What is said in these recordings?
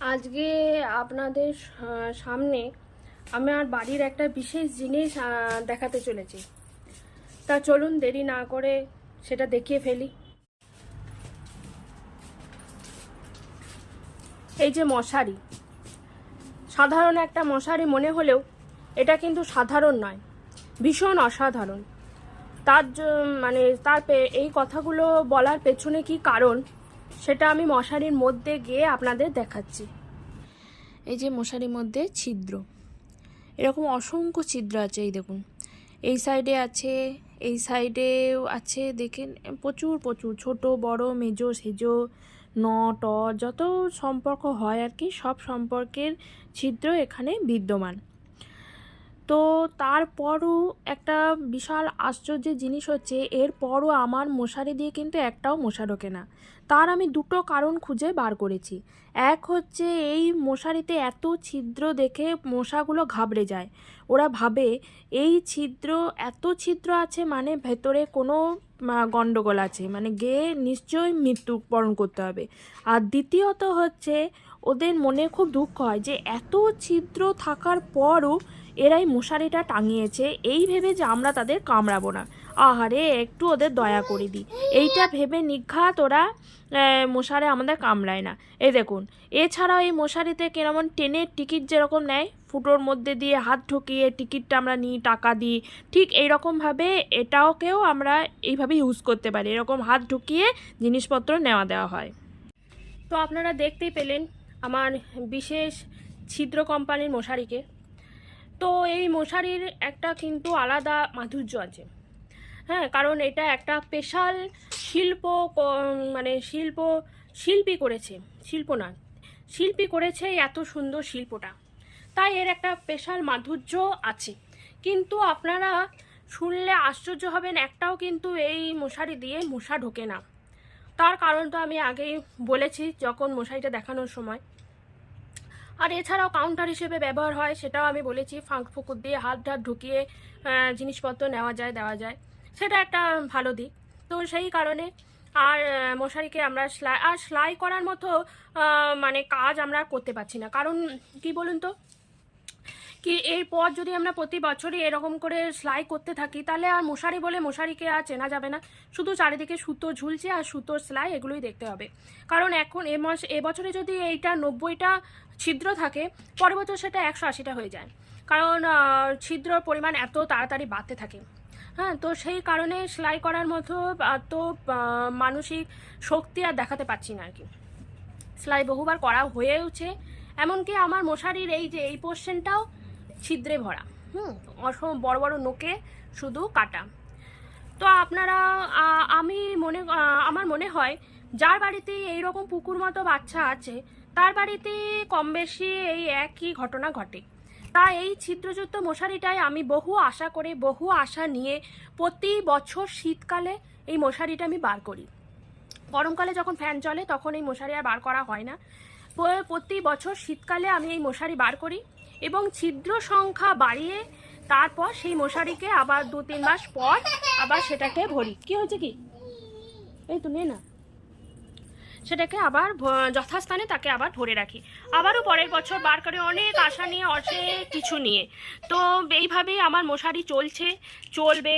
আজকে আপনাদের সামনে আমার বাড়ির একটা বিশেষ জিনিস দেখাতে চলেছি। তা চলুন দেরি না করে সেটা দেখিয়ে ফেলি। এই যে মশারি। সাধারণ একটা মশারি মনে হলেও এটা কিন্তু সাধারণ নয়, ভীষণ অসাধারণ। তার মানে তার এই কথাগুলো বলার পেছনে কি কারণ? সেটা আমি মশারির মধ্যে গিয়ে আপনাদের দেখাচ্ছি। এই যে মশারির মধ্যে ছিদ্র। এরকম অসংখ্য ছিদ্র আছে, এই দেখুন। এই সাইডে আছে, এই সাইডেও আছে, দেখেন, প্রচুর প্রচুর। ছোট, বড়, মেজো, সেজো, ন, ট, যত সম্পর্ক হয় আর কি, সব সম্পর্কের ছিদ্র এখানে বিদ্যমান। তো তারপরও একটা বিশাল আশ্চর্যের জিনিস হচ্ছে এরপরও আমার মশারি দিয়ে কিন্তু একটাও মশা ঢোকে না। তার আমি দুটো কারণ খুঁজে বার করেছি। এক হচ্ছে এই মশারিতে এত ছিদ্র দেখে মশাগুলো ঘাবড়ে যায়। ওরা ভাবে এই ছিদ্র এত ছিদ্র আছে মানে ভেতরে কোনো আহ, গন্ডগোল আছে। মানে গিয়ে নিশ্চয়ই মৃত্যুবরণ করতে হবে। আর দ্বিতীয়ত হচ্ছে ওদের মনে খুব দুঃখ হয় যে এত ছিদ্র থাকার পরও এরাই মশারিটা টাঙিয়েছে। এই ভেবে যে আমরা তাদের কামড়াবো না। আহারে, একটু ওদের দয়া করে দিই এইটা ভেবে নিঘাত ওরা মশারে আমাদের কামড়ায় না। এই দেখুন, এছাড়াও এই মশারিতে কেমন ট্রেনের টিকিট যেরকম নেয়, ফুটোর মধ্যে দিয়ে হাত ঢুকিয়ে টিকিটটা আমরা নিই, টাকা দিই। ঠিক এইরকমভাবে এটাওকেও আমরা এইভাবে ইউজ করতে পারি। এরকম হাত ঢুকিয়ে জিনিসপত্র নেওয়া দেওয়া হয়। তো আপনারা দেখতেই পেলেন আমার বিশেষ ছিদ্র কোম্পানির মশারিকে। তো এই মশারির একটা কিন্তু আলাদা মাধুর্য আছে। হ্যাঁ কারণ এটা একটা স্পেশাল শিল্প মানে শিল্প, শিল্পী করেছে, শিল্প না, শিল্পী করেছে এত সুন্দর শিল্পটা। তাই এর একটা স্পেশাল মাধুর্য আছে। কিন্তু আপনারা শুনলে আশ্চর্য হবেন, একটাও কিন্তু এই মশারি দিয়ে মশা ঢোকে না। তার কারণ তো আমি আগেই বলেছি যখন মশারিটা দেখানোর সময়। আর এছাড়াও কাউন্টার হিসেবে ব্যবহার হয়, সেটাও আমি বলেছি, ফাঁক ফুকুর দিয়ে হাত ঢাত ঢুকিয়ে জিনিসপত্র নেওয়া যায়, দেওয়া যায়। সেটা একটা ভালো দিক। তো সেই কারণে আর মশারিকে আমরা সেলাই আর সেলাই করার মতো মানে কাজ আমরা করতে পারছি না। কারণ, কি বলুন তো? কি এরপর যদি আমরা প্রতি বছরই এরকম করে সেলাই করতে থাকি, তাহলে আর মশারি বলে মশারিকে আর চেনা যাবে না। শুধু চারিদিকে সুতো ঝুলছে আর সুতোর সেলাই এগুলোই দেখতে হবে। কারণ এখন এ মাস এবছরে যদি এইটা নব্বইটা ছিদ্র থাকে, পরের বছর সেটা একশো আশিটা হয়ে যায়। কারণ ছিদ্রর পরিমাণ এত তাড়াতাড়ি বাড়তে থাকে। হ্যাঁ তো সেই কারণে সেলাই করার মতো এত মানসিক শক্তি আর দেখাতে পারছি না আর কি। সেলাই বহুবার করা হয়েওছে। এমনকি আমার মশারির এই যে এই পোর্শনটাও ছিদ্রে ভরা। হুম। অসম বড় বড় নোকে শুধু কাটা। তো আপনারা আমি মনে আমার মনে হয় যার বাড়িতে এই রকম পুকুর মতো বাচ্চা আছে তার বাড়িতে কম বেশি এই একই ঘটনা ঘটে। তা এই ছিদ্রযুক্ত মশারিটাই আমি বহু আশা করে বহু আশা নিয়ে প্রতি বছর শীতকালে এই মশারিটা আমি বার করি। গরমকালে যখন ফ্যান চলে তখন এই মশারি আর বার করা হয় না। প্রতি বছর শীতকালে আমি এই মশারি বার করি। এবং ছিদ্র সংখ্যা বাড়িয়ে তারপর সেই মশারিকে আবার দু তিন মাস পর আবার সেটাকে ভরি। কি হয়েছে কি? এই তো নে না। সেটাকে আবার যথাস্থানে তাকে আবার ধরে রাখি। আবারও পরের বছর বার করে অনেক আশা নিয়ে অনেক কিছু নিয়ে। তো এইভাবেই আমার মশারি চলছে, চলবে,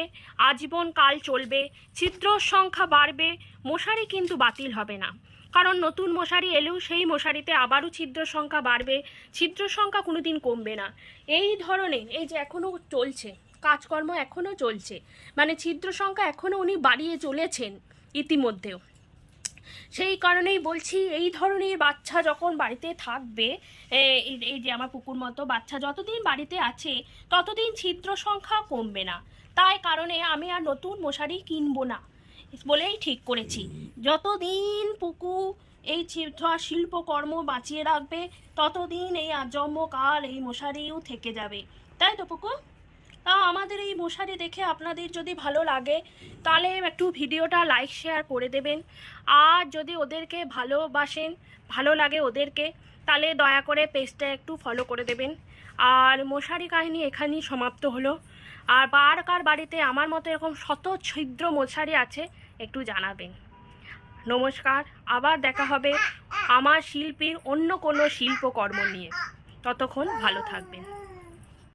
আজীবন কাল চলবে, ছিদ্রর সংখ্যা বাড়বে, মশারি কিন্তু বাতিল হবে না। কারণ নতুন মশারি এলেও সেই মশারিতে আবারও ছিদ্র সংখ্যা বাড়বে, ছিদ্র সংখ্যা কোনোদিন কমবে না। এই ধরনের, এই যে এখনও চলছে, কাজকর্ম এখনও চলছে মানে ছিদ্র সংখ্যা এখনও উনি বাড়িয়ে চলেছেন ইতিমধ্যেও। সেই কারণেই বলছি, এই ধরনের বাচ্চা যখন বাড়িতে থাকবে এই যে আমার পুকুর মতো বাচ্চা যতদিন বাড়িতে আছে, ততদিন ছিদ্র সংখ্যা কমবে না। তাই কারণে আমি আর নতুন মশারি কিনবো না। বলেই ঠিক করেছি। যতদিন পুকু এই শিল্পকর্ম বাঁচিয়ে রাখবে, ততদিন এই আজম্মকাল এই মশারিও থেকে যাবে। তাই তো পুকু? তা আমাদের এই মশারি দেখে আপনাদের যদি ভালো লাগে, তাহলে একটু ভিডিওটা লাইক শেয়ার করে দেবেন। আর যদি ওদেরকে ভালোবাসেন, ভালো লাগে ওদেরকে, তাহলে দয়া করে পেজটা একটু ফলো করে দেবেন। আর মশারি কাহিনী এখানেই সমাপ্ত হলো। আর বার কার বাড়িতে আমার মতো এরকম শত ছিদ্র মশারি আছে, একটু জানাবেন। নমস্কার, আবার দেখা হবে আমার শিল্পীর অন্য কোনো শিল্পকর্ম নিয়ে। ততক্ষণ ভালো থাকবেন।